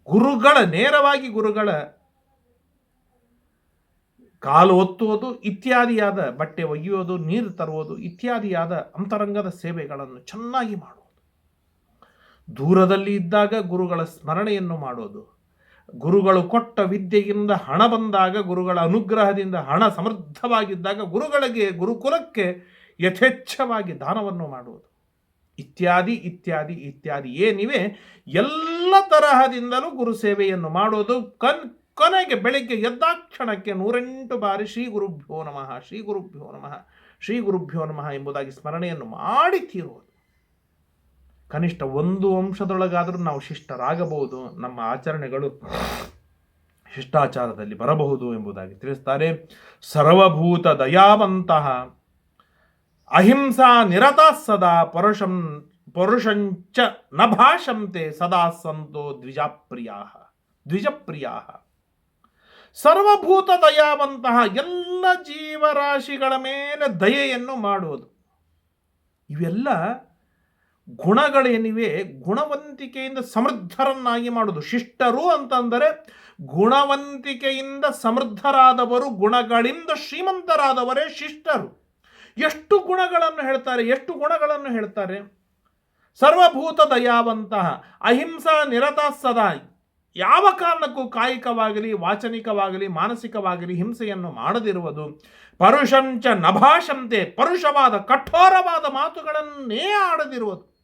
ಗುರುಗಳ, ನೇರವಾಗಿ ಗುರುಗಳ ಕಾಲು ಒತ್ತುವುದು, ಇತ್ಯಾದಿಯಾದ ಬಟ್ಟೆ ಒಗೆಯುವುದು, ನೀರು ತರುವುದು, ಇತ್ಯಾದಿಯಾದ ಅಂತರಂಗದ ಸೇವೆಗಳನ್ನು ಚೆನ್ನಾಗಿ ಮಾಡುವುದು. ದೂರದಲ್ಲಿ ಇದ್ದಾಗ ಗುರುಗಳ ಸ್ಮರಣೆಯನ್ನು ಮಾಡೋದು ಗುರುಗಳು ಕೊಟ್ಟ ವಿದ್ಯೆಯಿಂದ ಹಣ ಬಂದಾಗ, ಗುರುಗಳ ಅನುಗ್ರಹದಿಂದ ಹಣ ಸಮೃದ್ಧವಾಗಿದ್ದಾಗ ಗುರುಗಳಿಗೆ, ಗುರುಕುಲಕ್ಕೆ ಯಥೇಚ್ಛವಾಗಿ ದಾನವನ್ನು ಮಾಡುವುದು. ಇತ್ಯಾದಿ ಇತ್ಯಾದಿ ಇತ್ಯಾದಿ ಏನಿವೆ, ಎಲ್ಲ ತರಹದಿಂದಲೂ ಗುರು ಸೇವೆಯನ್ನು ಮಾಡುವುದು ಕನ್, ಕೊನೆಗೆ ಬೆಳಿಗ್ಗೆ ಎದ್ದಾಕ್ಷಣಕ್ಕೆ ನೂರೆಂಟು ಬಾರಿ ಶ್ರೀ ಗುರುಭ್ಯೋ ನಮಃ, ಶ್ರೀ ಗುರುಭ್ಯೋ ನಮಃ, ಶ್ರೀ ಗುರುಭ್ಯೋ ನಮಃ ಎಂಬುದಾಗಿ ಸ್ಮರಣೆಯನ್ನು ಮಾಡಿ ತೀರುವುದು. ಕನಿಷ್ಠ ಒಂದು ಅಂಶದೊಳಗಾದರೂ ನಾವು ಶಿಷ್ಟರಾಗಬಹುದು. ನಮ್ಮ ಆಚರಣೆಗಳು ಶಿಷ್ಟಾಚಾರದಲ್ಲಿ ಬರಬಹುದು ಎಂಬುದಾಗಿ ತಿಳಿಸ್ತಾರೆ. ಸರ್ವಭೂತ ದಯಾವಂತಹ ಅಹಿಂಸಾ ನಿರತ ಸದಾ ಪರುಷಂ, ಪರುಷಂಚ ನ ಭಾಷಂತೆ ಸದಾ ಸಂತೋ ದ್ವಿಜಪ್ರಿಯ ದ್ವಿಜಪ್ರಿಯ ಸರ್ವಭೂತ ದಯಾವಂತಹ ಎಲ್ಲ ಜೀವರಾಶಿಗಳ ಮೇಲೆ ದಯೆಯನ್ನು ಮಾಡುವುದು. ಇವೆಲ್ಲ ಗುಣಗಳೇನಿವೆ, ಗುಣವಂತಿಕೆಯಿಂದ ಸಮೃದ್ಧರನ್ನಾಗಿ ಮಾಡುವುದು. ಶಿಷ್ಟರು ಅಂತಂದರೆ ಗುಣವಂತಿಕೆಯಿಂದ ಸಮೃದ್ಧರಾದವರು, ಗುಣಗಳಿಂದ ಶ್ರೀಮಂತರಾದವರೇ ಶಿಷ್ಟರು. ಎಷ್ಟು ಗುಣಗಳನ್ನು ಹೇಳ್ತಾರೆ, ಎಷ್ಟು ಗುಣಗಳನ್ನು ಹೇಳ್ತಾರೆ? ಸರ್ವಭೂತ ದಯಾವಂತಹ ಅಹಿಂಸಾ ನಿರತ ಸದಾ. ಯಾವ ಕಾರಣಕ್ಕೂ ಕಾಯಿಕವಾಗಲಿ, ವಾಚನಿಕವಾಗಲಿ, ಮಾನಸಿಕವಾಗಲಿ ಹಿಂಸೆಯನ್ನು ಮಾಡದಿರುವುದು. ಪರುಷಂಚ ನಭಾಷಂತೆ, ಪರುಷವಾದ, ಕಠೋರವಾದ ಮಾತುಗಳನ್ನೇ ಆಡದಿರುವುದು.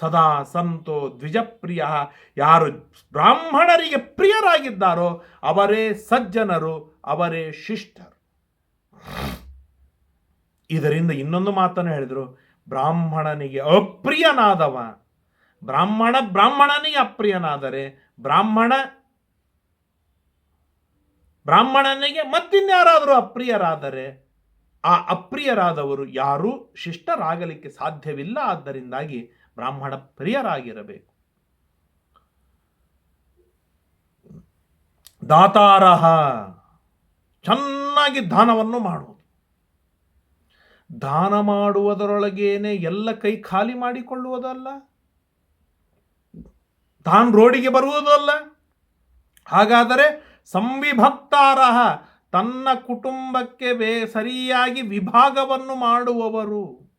ಸದಾ ಸಂತೋ ದ್ವಿಜಪ್ರಿಯ. ಯಾರು ಬ್ರಾಹ್ಮಣರಿಗೆ ಪ್ರಿಯರಾಗಿದ್ದಾರೋ ಅವರೇ ಸಜ್ಜನರು, ಅವರೇ ಶಿಷ್ಟರು. ಇದರಿಂದ ಇನ್ನೊಂದು ಮಾತನ್ನು ಹೇಳಿದರು, ಬ್ರಾಹ್ಮಣನಿಗೆ ಅಪ್ರಿಯನಾದವ. ಬ್ರಾಹ್ಮಣ ಬ್ರಾಹ್ಮಣನಿಗೆ ಅಪ್ರಿಯನಾದರೆ ಬ್ರಾಹ್ಮಣ, ಬ್ರಾಹ್ಮಣನಿಗೆ ಮತ್ತಿನ್ಯಾರಾದರೂ ಅಪ್ರಿಯರಾದರೆ ಆ ಅಪ್ರಿಯರಾದವರು ಯಾರೂ ಶಿಷ್ಟರಾಗಲಿಕ್ಕೆ ಸಾಧ್ಯವಿಲ್ಲ. ಆದ್ದರಿಂದಾಗಿ ಬ್ರಾಹ್ಮಣ ಪ್ರಿಯರಾಗಿರಬೇಕು. ದಾತಾರಹ ಚೆನ್ನಾಗಿ ದಾನವನ್ನು ಮಾಡುವುದು. ದಾನ ಮಾಡುವುದರೊಳಗೇನೆ ಎಲ್ಲ ಕೈ ಖಾಲಿ ಮಾಡಿಕೊಳ್ಳುವುದಲ್ಲ. ತಾನು ರೋಡಿಗೆ ಬರುವುದಲ್ಲ. ಹಾಗಾದರೆ ಸಂವಿಭಕ್ತಾರಹ ತನ್ನ ಕುಟುಂಬಕ್ಕೆ ಬೇ ಸರಿಯಾಗಿ ವಿಭಾಗವನ್ನು ಮಾಡುವವರು.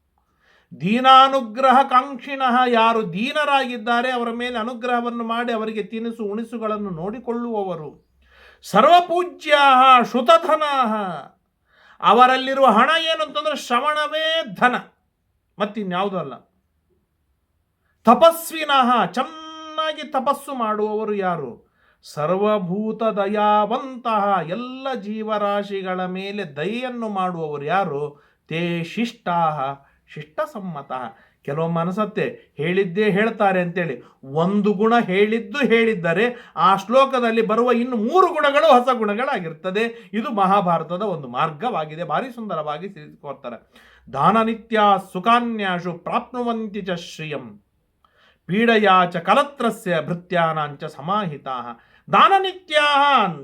ದೀನಾನುಗ್ರಹ ಕಾಂಕ್ಷಿಣಃ ಯಾರು ದೀನರಾಗಿದ್ದಾರೆ ಅವರ ಮೇಲೆ ಅನುಗ್ರಹವನ್ನು ಮಾಡಿ ಅವರಿಗೆ ತಿನಿಸು, ಉಣಿಸುಗಳನ್ನು ನೋಡಿಕೊಳ್ಳುವವರು. ಸರ್ವಪೂಜ್ಯ ಶ್ರುತಧನ. ಅವರಲ್ಲಿರುವ ಹಣ ಏನು ಅಂತಂದ್ರೆ ಶ್ರವಣವೇ ಧನ. ಮತ್ತಿನ್ಯಾವುದೂ ಅಲ್ಲ. ತಪಸ್ವಿನಃ, ಚೆನ್ನಾಗಿ ತಪಸ್ಸು ಮಾಡುವವರು ಯಾರು? ಸರ್ವಭೂತ ದಯಾವಂತಹ ಎಲ್ಲ ಜೀವರಾಶಿಗಳ ಮೇಲೆ ದಯೆಯನ್ನು ಮಾಡುವವರು ಯಾರು? ತೇ ಶಿಷ್ಟಾಹ ಶಿಷ್ಟಸಮ್ಮತ. ಕೆಲವೊಮ್ಮೆ ಅನಿಸತ್ತೆ ಹೇಳಿದ್ದೇ ಹೇಳ್ತಾರೆ ಅಂತೇಳಿ. ಒಂದು ಗುಣ ಹೇಳಿದ್ದು ಹೇಳಿದ್ದರೆ ಆ ಶ್ಲೋಕದಲ್ಲಿ ಬರುವ ಇನ್ನು ಮೂರು ಗುಣಗಳು ಹೊಸ ಗುಣಗಳಾಗಿರ್ತದೆ. ಇದು ಮಹಾಭಾರತದ ಒಂದು ಮಾರ್ಗವಾಗಿದೆ. ಭಾರಿ ಸುಂದರವಾಗಿ ತಿಳಿದುಕೊಡ್ತಾರೆ. ದಾನನಿತ್ಯ ಸುಖಾನ್ಯಾಶು ಪ್ರಾಪ್ನುವಂತಿ ಚ ಶ್ರಿಯಂ. ಪೀಡಯಾ ಚ ಕಲತ್ರಸ್ಯ ಭೃತ್ಯಾನಾಂಚ ಸಮಾಹಿತಾ. ದಾನನಿತ್ಯ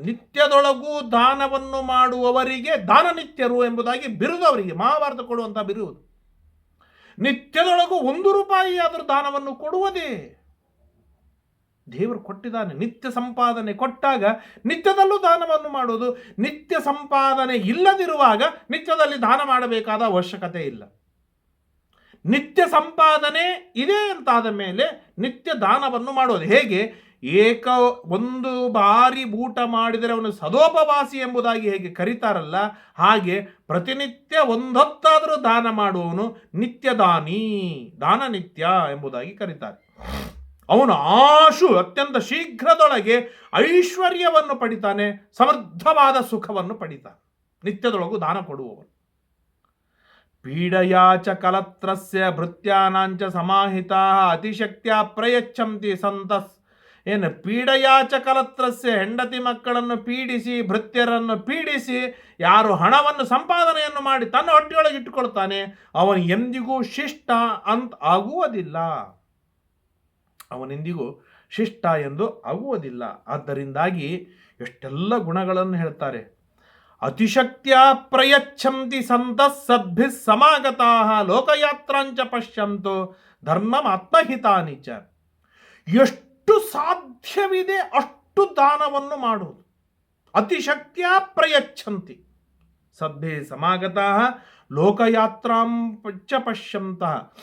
ನಿತ್ಯದೊಳಗೂ ದಾನವನ್ನು ಮಾಡುವವರಿಗೆ ದಾನನಿತ್ಯರು ಎಂಬುದಾಗಿ ಬಿರುದು ಅವರಿಗೆ ಮಹಾಭಾರತ ಕೊಡುವಂಥ ಬಿರುದು. ನಿತ್ಯದೊಳಗೂ ಒಂದು ರೂಪಾಯಿ ಆದರೂ ದಾನವನ್ನು ಕೊಡುವುದೇ? ದೇವರು ಕೊಟ್ಟಿದ್ದಾನೆ. ನಿತ್ಯ ಸಂಪಾದನೆ ಕೊಟ್ಟಾಗ ನಿತ್ಯದಲ್ಲೂ ದಾನವನ್ನು ಮಾಡುವುದು. ನಿತ್ಯ ಸಂಪಾದನೆ ಇಲ್ಲದಿರುವಾಗ ನಿತ್ಯದಲ್ಲಿ ದಾನ ಮಾಡಬೇಕಾದ ಅವಶ್ಯಕತೆ ಇಲ್ಲ. ನಿತ್ಯ ಸಂಪಾದನೆ ಇದೆ ಅಂತಾದ ಮೇಲೆ ನಿತ್ಯ ದಾನವನ್ನು ಮಾಡೋದು ಹೇಗೆ? ಏಕ ಒಂದು ಬಾರಿ ಊಟ ಮಾಡಿದರೆ ಅವನು ಸದೋಪವಾಸಿ ಎಂಬುದಾಗಿ ಹೇಗೆ ಕರೀತಾರಲ್ಲ, ಹಾಗೆ ಪ್ರತಿನಿತ್ಯ ಒಂದೊತ್ತಾದರೂ ದಾನ ಮಾಡುವವನು ನಿತ್ಯದಾನಿ ದಾನ ನಿತ್ಯ ಎಂಬುದಾಗಿ ಕರೀತಾರೆ. ಅವನು ಆಶು ಅತ್ಯಂತ ಶೀಘ್ರದೊಳಗೆ ಐಶ್ವರ್ಯವನ್ನು ಪಡಿತಾನೆ, ಸಮೃದ್ಧವಾದ ಸುಖವನ್ನು ಪಡಿತಾನೆ. ನಿತ್ಯದೊಳಗೂ ದಾನ ಕೊಡುವವನು. ಪೀಡಯಾಚ ಕಲತ್ರಸ್ಯ ಭೃತ್ಯಾನಾಂಚ ಸಮಾಹಿತಾ ಅತಿಶಕ್ತಿಯ ಪ್ರಯಚ್ಛಂತಿ ಸಂತಸ್ ಏನು ಪೀಡಯಾಚ ಕಲತ್ರಸ್ಯ ಹೆಂಡತಿ ಮಕ್ಕಳನ್ನು ಪೀಡಿಸಿ, ಭೃತ್ಯರನ್ನು ಪೀಡಿಸಿ, ಯಾರು ಹಣವನ್ನು ಸಂಪಾದನೆಯನ್ನು ಮಾಡಿ ತನ್ನ ಹೊಟ್ಟೆಯೊಳಗೆ ಇಟ್ಟುಕೊಳ್ತಾನೆ, ಅವನು ಎಂದಿಗೂ ಶಿಷ್ಟ ಅಂತ ಆಗುವುದಿಲ್ಲ. ಅವನೆಂದಿಗೂ ಶಿಷ್ಟ ಎಂದು ಆಗುವುದಿಲ್ಲ. ಆದ್ದರಿಂದಾಗಿ ಎಷ್ಟೆಲ್ಲ ಗುಣಗಳನ್ನು ಹೇಳ್ತಾರೆ. ಅತಿಶಕ್ತಿಯ ಪ್ರಯಚ್ಛಂತಿ ಸಂತ ಸದ್ಭಿ ಸಮಾಗತಾ ಲೋಕಯಾತ್ರಾಂಚ ಪಶ್ಯಂತು ಧರ್ಮಮಾತ್ಮಹಿತಾನಿಚ ಚ. ಎಷ್ಟು ಸಾಧ್ಯವಿದೆ, ಅಷ್ಟು ದಾನವನ್ನು ಮಾಡುವುದು. ಅತಿಶಕ್ತಿಯ ಪ್ರಯಚ್ಛಂತಿ. ಸದ್ದೇ ಸಮಾಗತಃ, ಲೋಕಯಾತ್ರಾಂ ಪಚ್ಚ ಪಶ್ಯಂತಹ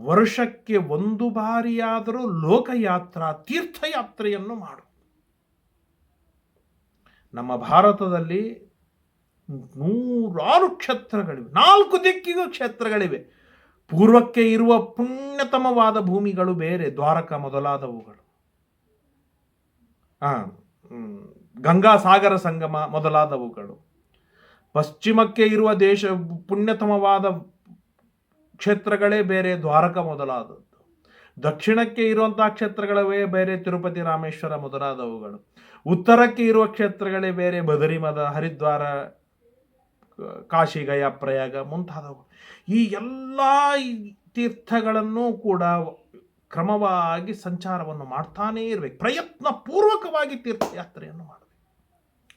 ವರ್ಷಕ್ಕೆ ಒಂದು ಬಾರಿಯಾದರೂ ಲೋಕಯಾತ್ರಾ, ತೀರ್ಥಯಾತ್ರೆಯನ್ನು ಮಾಡು. ನಮ್ಮ ಭಾರತದಲ್ಲಿ ನೂರಾರು ಕ್ಷೇತ್ರಗಳಿವೆ, ನಾಲ್ಕು ದಿಕ್ಕಿಗೂ ಕ್ಷೇತ್ರಗಳಿವೆ. ಪೂರ್ವಕ್ಕೆ ಇರುವ ಪುಣ್ಯತಮವಾದ ಭೂಮಿಗಳು ಬೇರೆ, ದ್ವಾರಕ ಮೊದಲಾದವುಗಳು. ಗಂಗಾ ಸಾಗರ ಸಂಗಮ ಮೊದಲಾದವುಗಳು. ಪಶ್ಚಿಮಕ್ಕೆ ಇರುವ ದೇಶ ಪುಣ್ಯತಮವಾದ ಕ್ಷೇತ್ರಗಳೇ ಬೇರೆ ದ್ವಾರಕ ಮೊದಲಾದದ್ದು. ದಕ್ಷಿಣಕ್ಕೆ ಇರುವಂತಹ ಕ್ಷೇತ್ರಗಳವೇ ಬೇರೆ ತಿರುಪತಿ ರಾಮೇಶ್ವರ ಮೊದಲಾದವುಗಳು. ಉತ್ತರಕ್ಕೆ ಇರುವ ಕ್ಷೇತ್ರಗಳೇ ಬೇರೆ ಬದರಿಮದ, ಹರಿದ್ವಾರ ಕಾಶಿ ಗಯಾ ಪ್ರಯಾಗ ಮುಂತಾದವು. ಈ ಎಲ್ಲ ತೀರ್ಥಗಳನ್ನು ಕೂಡ ಕ್ರಮವಾಗಿ ಸಂಚಾರವನ್ನು ಮಾಡ್ತಾನೇ ಇರಬೇಕು. ಪ್ರಯತ್ನ ಪೂರ್ವಕವಾಗಿ ತೀರ್ಥಯಾತ್ರೆಯನ್ನು ಮಾಡಬೇಕು.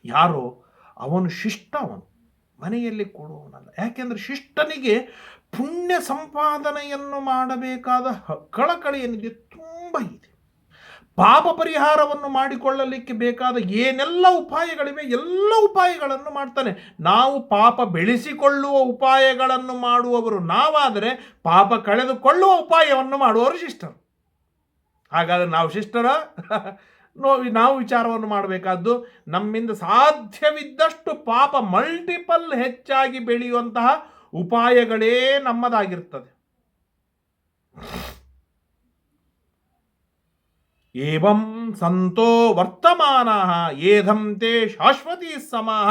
ಯಾರೋ ಅವನು ಶಿಷ್ಟ ಅವನು ಮನೆಯಲ್ಲಿ ಕೊಡುವವನಲ್ಲ. ಯಾಕೆಂದರೆ ಶಿಷ್ಟನಿಗೆ ಪುಣ್ಯ ಸಂಪಾದನೆಯನ್ನು ಮಾಡಬೇಕಾದ ಕಳಕಳಿ ಏನಿದೆ ತುಂಬ ಇದೆ. ಪಾಪ ಪರಿಹಾರವನ್ನು ಮಾಡಿಕೊಳ್ಳಲಿಕ್ಕೆ ಬೇಕಾದ ಏನೆಲ್ಲ ಉಪಾಯಗಳಿವೆ, ಎಲ್ಲ ಉಪಾಯಗಳನ್ನು ಮಾಡ್ತಾನೆ. ನಾವು ಪಾಪ ಬೆಳೆಸಿಕೊಳ್ಳುವ ಉಪಾಯಗಳನ್ನು ಮಾಡುವವರು ನಾವಾದರೆ ಪಾಪ ಕಳೆದುಕೊಳ್ಳುವ ಉಪಾಯವನ್ನು ಮಾಡುವವರು ಶಿಷ್ಟರು. ಹಾಗಾದರೆ ನಾವು ಶಿಷ್ಟರ ನೋ ನಾವು ವಿಚಾರವನ್ನು ಮಾಡಬೇಕಾದ್ದು ನಮ್ಮಿಂದ ಸಾಧ್ಯವಿದ್ದಷ್ಟು ಪಾಪ ಮಲ್ಟಿಪಲ್ ಹೆಚ್ಚಾಗಿ ಬೆಳೆಯುವಂತಹ ಉಪಾಯಗಳೇ ನಮ್ಮದಾಗಿರ್ತದೆ. ಏವಂ ಸಂತೋ ವರ್ತಮಾನ ಏಧಂತೆ ಶಾಶ್ವತಿ ಸಮಾಹ.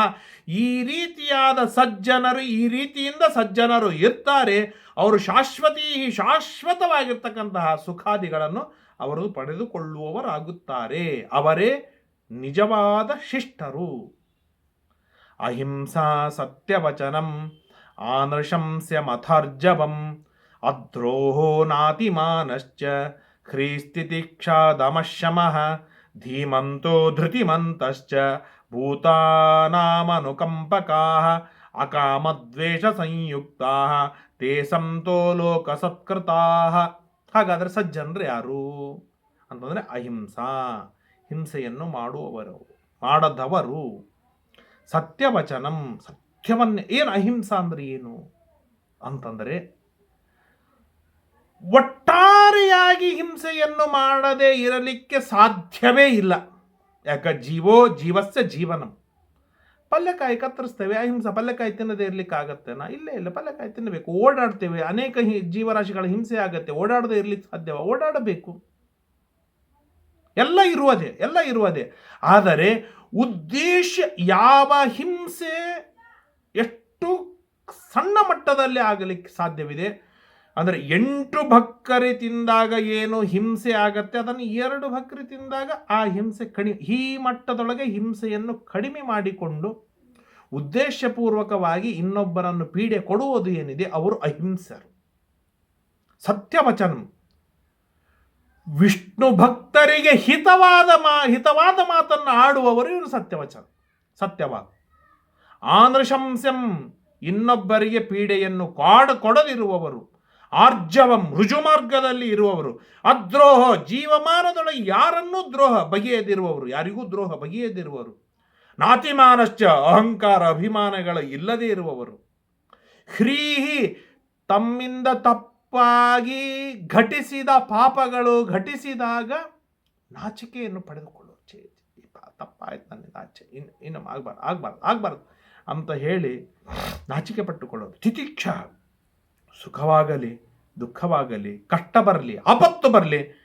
ಈ ರೀತಿಯಾದ ಸಜ್ಜನರು ಈ ರೀತಿಯಿಂದ ಸಜ್ಜನರು ಇರ್ತಾರೆ, ಅವರು ಶಾಶ್ವತಿ ಶಾಶ್ವತವಾಗಿರ್ತಕ್ಕಂತಹ ಸುಖಾದಿಗಳನ್ನು ಅವರು ಪಡೆದುಕೊಳ್ಳುವವರಾಗುತ್ತಾರೆ. ಅವರೇ ನಿಜವಾದ ಶಿಷ್ಟರು. ಅಹಿಂಸಾ ಸತ್ಯವಚನಂ, ಆನೃಶಂಸ್ಯ ಮಥರ್ಜವಂ, ಅದ್ರೋಹೋ ನಾತಿಮಾನಶ್ಚ ಖ್ರೀಸ್ತಿತಿಕ್ಷಾದಮಶಮಃ ಧೀಮಂತೋ ಧೃತಿಮಂತಶ್ಚ, ಭೂತಾನಾಮನುಕಂಪಕಾಃ, ಅಕಾಮದ್ವೇಷ ಸಂಯುಕ್ತಾಃ ತೇ ಸಂತೋ ಲೋಕಸತ್ಕೃತಾಃ. ಹಾಗಾದರೆ ಸಜ್ಜನರು ಯಾರು? ಅಂತಂದರೆ ಅಹಿಂಸಾ, ಹಿಂಸೆಯನ್ನು ಮಾಡುವವರು, ಮಾಡದವರು. ಸತ್ಯವಚನಂ ಸತ್ಯವನ್ನೇ ಏನು ಅಹಿಂಸಾ ಅಂದರೆ ಏನು? ಅಂತಂದರೆ ಒಟ್ಟಾರೆಯಾಗಿ ಹಿಂಸೆಯನ್ನು ಮಾಡದೇ ಇರಲಿಕ್ಕೆ ಸಾಧ್ಯವೇ ಇಲ್ಲ. ಯಾಕ? ಜೀವೋ ಜೀವಸ್ಯ ಜೀವನಂ. ಪಲ್ಯಕಾಯಿ ಕತ್ತರಿಸ್ತೇವೆ ಅಹಿಂಸ ಪಲ್ಯಕಾಯಿ ತಿನ್ನದೇ ಇರ್ಲಿಕ್ಕೆ ಆಗತ್ತೇನಾ ಇಲ್ಲೇ, ಇಲ್ಲ ಪಲ್ಯಕಾಯಿ ತಿನ್ನಬೇಕು. ಓಡಾಡ್ತೇವೆ, ಅನೇಕ ಹಿ- ಜೀವರಾಶಿಗಳ ಹಿಂಸೆ ಆಗತ್ತೆ. ಓಡಾಡದೇ ಇರ್ಲಿಕ್ಕೆ ಸಾಧ್ಯವ? ಓಡಾಡಬೇಕು. ಎಲ್ಲ ಇರುವುದೇ ಎಲ್ಲ ಇರುವುದೇ. ಆದರೆ ಉದ್ದೇಶ ಯಾವ ಹಿಂಸೆ ಎಷ್ಟು ಸಣ್ಣ ಮಟ್ಟದಲ್ಲಿ ಆಗಲಿಕ್ಕೆ ಸಾಧ್ಯವಿದೆ? ಅಂದರೆ ಎಂಟು ಭಕ್ಕರಿ ತಿಂದಾಗ ಏನು ಹಿಂಸೆ ಆಗತ್ತೆ, ಅದನ್ನು ಎರಡು ಭಕ್ರಿ ತಿಂದಾಗ ಆ ಹಿಂಸೆ ಕಡಿಮೆ, ಈ ಮಟ್ಟದೊಳಗೆ ಹಿಂಸೆಯನ್ನು ಕಡಿಮೆ ಮಾಡಿಕೊಂಡು ಉದ್ದೇಶಪೂರ್ವಕವಾಗಿ ಇನ್ನೊಬ್ಬರನ್ನು ಪೀಡೆ ಕೊಡುವುದು ಏನಿದೆ, ಅವರು ಅಹಿಂಸರು. ಸತ್ಯವಚನ. ವಿಷ್ಣು ಭಕ್ತರಿಗೆ ಹಿತವಾದ ಮಾ, ಹಿತವಾದ ಮಾತನ್ನು ಆಡುವವರು ಇವರು ಸತ್ಯವಚನ ಸತ್ಯವಾದ ಆನೃಶಂಸ್ಯಂ ಇನ್ನೊಬ್ಬರಿಗೆ ಪೀಡೆಯನ್ನು ಕಾಡ ಕೊಡದಿರುವವರು. ಆರ್ಜವಂ ರುಜುಮಾರ್ಗದಲ್ಲಿ ಇರುವವರು. ಅದ್ರೋಹ ಜೀವಮಾನದೊಳಗೆ ಯಾರನ್ನೂ ದ್ರೋಹ ಬಗೆಯದಿರುವವರು. ಯಾರಿಗೂ ದ್ರೋಹ ಬಗೆಯದಿರುವವರು. ನಾತಿಮಾನಶ್ಚ ಅಹಂಕಾರ ಅಭಿಮಾನಗಳ ಇಲ್ಲದೇ ಇರುವವರು. ಹ್ರೀಹಿ ತಮ್ಮಿಂದ ತಪ್ಪಾಗಿ ಘಟಿಸಿದ ಪಾಪಗಳು ಘಟಿಸಿದಾಗ ನಾಚಿಕೆಯನ್ನು ಪಡೆದುಕೊಳ್ಳುವ ಛೇ ಈ ಪಾ- ತಪ್ಪಾಯ್ತು ನನ್ನಿಂದ ಆಚೆ ಇನ್ನು ಇನ್ನು ಆಗಬಾರ್ದು ಆಗಬಾರ್ದು ಆಗಬಾರ್ದು ಅಂತ ಹೇಳಿ ನಾಚಿಕೆ ಪಟ್ಟುಕೊಳ್ಳೋದು. ತಿತಿಕ್ಷ. ಸುಖವಾಗಲಿ, ದುಃಖವಾಗಲಿ, ಕಷ್ಟ ಬರಲಿ, ಆಪತ್ತು ಬರಲಿ,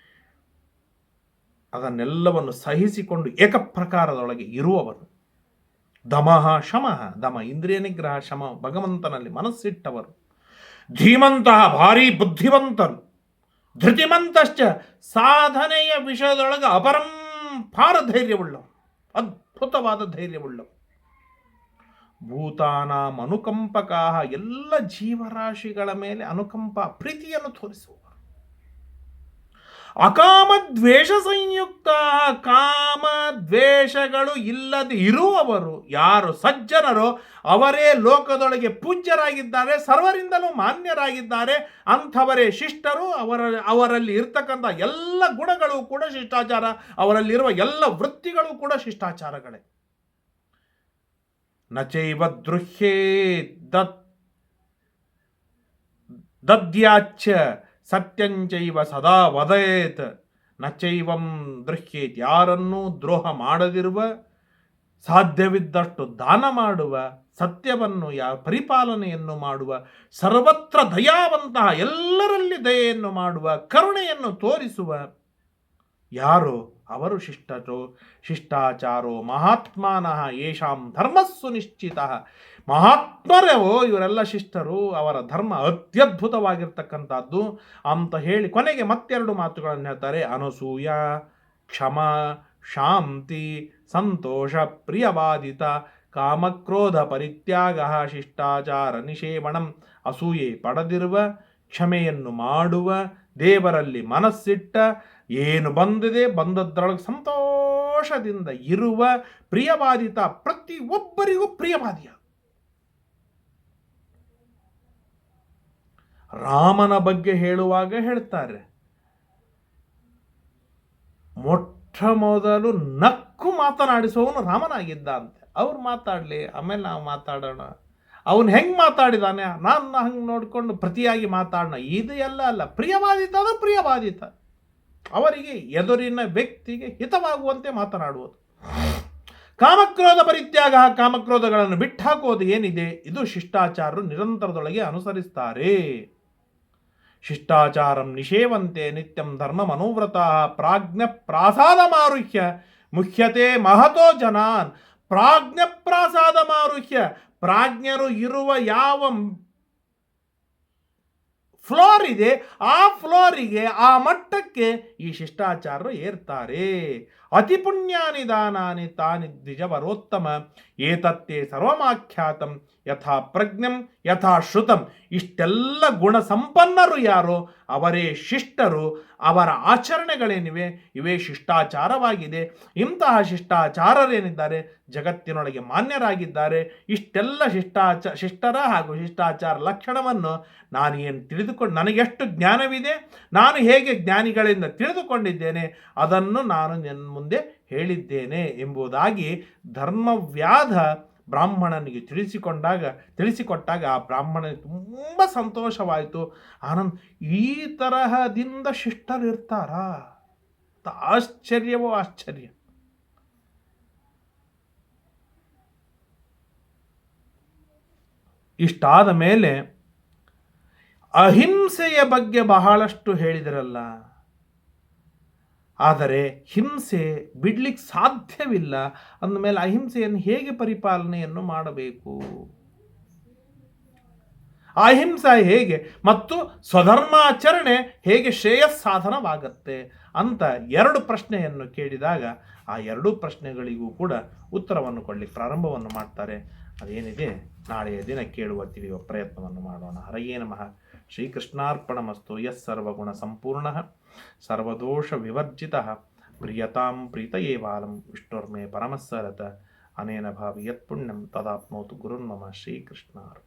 ಅದನ್ನೆಲ್ಲವನ್ನು ಸಹಿಸಿಕೊಂಡು ಏಕಪ್ರಕಾರದೊಳಗೆ ಇರುವವನು ದಮಃ ಶಮಃ, ದಮ ಇಂದ್ರಿಯ ನಿಗ್ರಹ ಶಮ, ಭಗವಂತನಲ್ಲಿ ಮನಸ್ಸಿಟ್ಟವರು. ಧೀಮಂತಹ ಭಾರೀ ಬುದ್ಧಿವಂತರು. ಧೃತಿಮಂತಶ್ಚ ಸಾಧನೆಯ ವಿಷಯದೊಳಗೆ ಅಪರಂಪಾರ ಧೈರ್ಯವುಳ್ಳವು ಅದ್ಭುತವಾದ ಧೈರ್ಯವುಳ್ಳವು ಭೂತಾನಾಂ ಅನುಕಂಪಕಾ ಎಲ್ಲ ಜೀವರಾಶಿಗಳ ಮೇಲೆ ಅನುಕಂಪ ಪ್ರೀತಿಯನ್ನು ತೋರಿಸುವ ಅಕಾಮ ದ್ವೇಷ ಸಂಯುಕ್ತ ಕಾಮ ದ್ವೇಷಗಳು ಇಲ್ಲದೆ ಇರುವವರು ಯಾರು ಸಜ್ಜನರು ಅವರೇ ಲೋಕದೊಳಗೆ ಪೂಜ್ಯರಾಗಿದ್ದಾರೆ, ಸರ್ವರಿಂದಲೂ ಮಾನ್ಯರಾಗಿದ್ದಾರೆ, ಅಂಥವರೇ ಶಿಷ್ಟರು ಅವರ, ಅವರಲ್ಲಿ ಇರ್ತಕ್ಕಂಥ ಎಲ್ಲ ಗುಣಗಳು ಕೂಡ ಶಿಷ್ಟಾಚಾರ, ಅವರಲ್ಲಿರುವ ಎಲ್ಲ ವೃತ್ತಿಗಳು ಕೂಡ ಶಿಷ್ಟಾಚಾರಗಳೇ. ನಚೈವ ದೃಹ್ಯೇ ದತ್ ದದ್ಯಾಚ್ಯ ಸತ್ಯಂಚೈವ ಸದಾ ವದೇತ್. ನಚೈವಂ ದೃಹ್ಯೇತ್. ಯಾರನ್ನೂ ದ್ರೋಹ ಮಾಡದಿರುವ, ಸಾಧ್ಯವಿದ್ದಷ್ಟು ದಾನ ಮಾಡುವ, ಸತ್ಯವನ್ನು ಯಾ ಪರಿಪಾಲನೆಯನ್ನು ಮಾಡುವ, ಸರ್ವತ್ರ ದಯಾವಂತಹ ಎಲ್ಲರಲ್ಲಿ ದಯೆಯನ್ನು ಮಾಡುವ, ಕರುಣೆಯನ್ನು ತೋರಿಸುವ ಯಾರು ಅವರು ಶಿಷ್ಟರು, ಶಿಷ್ಟಾಚಾರೋ ಮಹಾತ್ಮಾನಃ ಯೇಷಾಂ ಧರ್ಮಸ್ಸು ನಿಶ್ಚಿತ. ಮಹಾತ್ಮರವೋ ಇವರೆಲ್ಲ ಶಿಷ್ಟರು, ಅವರ ಧರ್ಮ ಅತ್ಯದ್ಭುತವಾಗಿರ್ತಕ್ಕಂಥದ್ದು ಅಂತ ಹೇಳಿ ಕೊನೆಗೆ ಮತ್ತೆರಡು ಮಾತುಗಳನ್ನು ಹೇಳ್ತಾರೆ. ಅನಸೂಯ, ಕ್ಷಮ, ಶಾಂತಿ, ಸಂತೋಷ, ಪ್ರಿಯವಾದಿತ, ಕಾಮಕ್ರೋಧ, ಪರಿತ್ಯಾಗ, ಶಿಷ್ಟಾಚಾರ, ನಿಷೇವಣಂ, ಅಸೂಯೆ ಪಡೆದಿರುವ, ಕ್ಷಮೆಯನ್ನು ಮಾಡುವ, ದೇವರಲ್ಲಿ ಮನಸ್ಸಿಟ್ಟ ಏನು ಬಂದಿದೆ, ಬಂದದ್ರೊಳಗೆ ಸಂತೋಷದಿಂದ ಇರುವ ಪ್ರಿಯವಾದಿತ ಪ್ರತಿಯೊಬ್ಬರಿಗೂ ಪ್ರಿಯವಾದಿಯ. ರಾಮನ ಬಗ್ಗೆ ಹೇಳುವಾಗ ಹೇಳ್ತಾರೆ, ಮೊಟ್ಟ ಮೊದಲು ನಕ್ಕು ಮಾತನಾಡಿಸೋನು ರಾಮನಾಗಿದ್ದ ಅಂತೆ. ಅವ್ರು ಮಾತಾಡಲಿ, ಆಮೇಲೆ ನಾವು ಮಾತಾಡೋಣ. ಅವನು ಹೆಂಗೆ ಮಾತಾಡಿದಾನೆ? ನಾನು ಹಂಗೆ ನೋಡಿಕೊಂಡು ಪ್ರತಿಯಾಗಿ ಮಾತಾಡೋಣ ಇದು ಎಲ್ಲ ಅಲ್ಲ. ಪ್ರಿಯವಾದಿತ ಅದು ಪ್ರಿಯವಾದಿತ. ಅವರಿಗೆ ಎದುರಿನ ವ್ಯಕ್ತಿಗೆ ಹಿತವಾಗುವಂತೆ ಮಾತನಾಡುವುದು. ಕಾಮಕ್ರೋಧ ಪರಿತ್ಯಾಗ, ಕಾಮಕ್ರೋಧಗಳನ್ನು ಬಿಟ್ಟಾಕೋದು ಏನಿದೆ? ಇದು ಶಿಷ್ಟಾಚಾರರು ನಿರಂತರದೊಳಗೆ ಅನುಸರಿಸ್ತಾರೆ. ಶಿಷ್ಟಾಚಾರಂ ನಿಷೇವಂತೆ ನಿತ್ಯಂ ಧರ್ಮ ಮನೋವ್ರತ, ಪ್ರಾಜ್ಞ ಪ್ರಾಸಾದ ಮಾರುಹ್ಯ ಮುಖ್ಯತೆ ಮಹತೋ ಜನಾನ್. ಪ್ರಾಜ್ಞ ಪ್ರಾಸಾದ ಮಾರುಹ್ಯ, ಪ್ರಾಜ್ಞರು ಇರುವ ಯಾವ ಫ್ಲೋರ್ ಇದೆ ಆ ಫ್ಲೋರಿಗೆ ಆ ಮಟ್ಟಕ್ಕೆ ಈ ಶಿಷ್ಟಾಚಾರರು ಏರ್ತಾರೆ. ಅತಿ ಪುಣ್ಯಾನಿ ತಾನಿ ತಾನಿ ದ್ವಿಜವರೋತ್ತಮ. ಏತತ್ತೇ ಸರ್ವಮಾಖ್ಯಾತಂ ಯಥಾ ಪ್ರಜ್ಞಂ, ಯಥಾ ಶ್ರುತಂ. ಇಷ್ಟೆಲ್ಲ ಗುಣ ಸಂಪನ್ನರು ಯಾರೋ? ಅವರೇ ಶಿಷ್ಟರು. ಅವರ ಆಚರಣೆಗಳೇನಿವೆ? ಇವೇ ಶಿಷ್ಟಾಚಾರವಾಗಿದೆ. ಇಂತಹ ಶಿಷ್ಟಾಚಾರರೇನಿದ್ದಾರೆ? ಜಗತ್ತಿನೊಳಗೆ ಮಾನ್ಯರಾಗಿದ್ದಾರೆ. ಇಷ್ಟೆಲ್ಲ ಶಿಷ್ಟಾಚ, ಶಿಷ್ಟರ ಹಾಗೂ ಶಿಷ್ಟಾಚಾರ ಲಕ್ಷಣವನ್ನು ನಾನು ಏನು ತಿಳಿದುಕೊಂಡು, ನನಗೆಷ್ಟು ಜ್ಞಾನವಿದೆ? ನಾನು ಹೇಗೆ ಜ್ಞಾನಿಗಳಿಂದ ತಿಳಿದುಕೊಂಡಿದ್ದೇನೆ? ಅದನ್ನು ನಾನು ನಿನ್ನ ಮುಂದೆ ಹೇಳಿದ್ದೇನೆ ಎಂಬುದಾಗಿ ಧರ್ಮವ್ಯಾಧ ಬ್ರಾಹ್ಮಣನಿಗೆ ತಿಳಿಸಿಕೊಂಡಾಗ, ತಿಳಿಸಿಕೊಟ್ಟಾಗ ಆ ಬ್ರಾಹ್ಮಣನಿಗೆ ತುಂಬ ಸಂತೋಷವಾಯಿತು. ಆನಂದ್, ಈ ತರಹದಿಂದ ಶಿಷ್ಟರಿರ್ತಾರಾ? ಆಶ್ಚರ್ಯವೋ, ಆಶ್ಚರ್ಯ. ಇಷ್ಟಾದ ಮೇಲೆ ಅಹಿಂಸೆಯ ಬಗ್ಗೆ ಬಹಳಷ್ಟು ಹೇಳಿದರಲ್ಲ. ಆದರೆ ಹಿಂಸೆ ಬಿಡ್ಲಿಕ್ಕೆ ಸಾಧ್ಯವಿಲ್ಲ ಅಂದಮೇಲೆ ಅಹಿಂಸೆಯನ್ನು ಹೇಗೆ ಪರಿಪಾಲನೆಯನ್ನು ಮಾಡಬೇಕು? ಅಹಿಂಸೆ ಹೇಗೆ ಮತ್ತು ಸ್ವಧರ್ಮಾಚರಣೆ ಹೇಗೆ ಶ್ರೇಯಸ್ಸಾಧನವಾಗತ್ತೆ ಅಂತ ಎರಡು ಪ್ರಶ್ನೆಯನ್ನು ಕೇಳಿದಾಗ ಆ ಎರಡೂ ಪ್ರಶ್ನೆಗಳಿಗೂ ಕೂಡ ಉತ್ತರವನ್ನು ಕೊಡಲಿಕ್ಕೆ ಪ್ರಾರಂಭವನ್ನು ಮಾಡ್ತಾರೆ. ಅದೇನಿದೆ? ನಾಳೆಯ ದಿನ ಕೇಳುವ ತಿಳಿಯುವ ಪ್ರಯತ್ನವನ್ನು ಮಾಡೋಣ. ಹರಯೇ ನಮಃ. ಶ್ರೀಕೃಷ್ಣಾರ್ಪಣಮಸ್ತು ಯಸ್ ಸರ್ವಗುಣ ಸಂಪೂರ್ಣ ಸರ್ವದೋಷ ವಿವರ್ಜಿತ ಪ್ರಿಯತಾಂ ಪ್ರೀತಯೇ ಬಾಲಂ ವಿಷ್ಣುರ್ಮೇ ಪರಮಸ್ಸರತ ಅನೇನ ಭಾವಿ ಯತ್ಪುಣ್ಯಂ ತದಾಪ್ನೋತು ಗುರುನ್ಮಮ ಶ್ರೀಕೃಷ್ಣಾರ್ಪಣ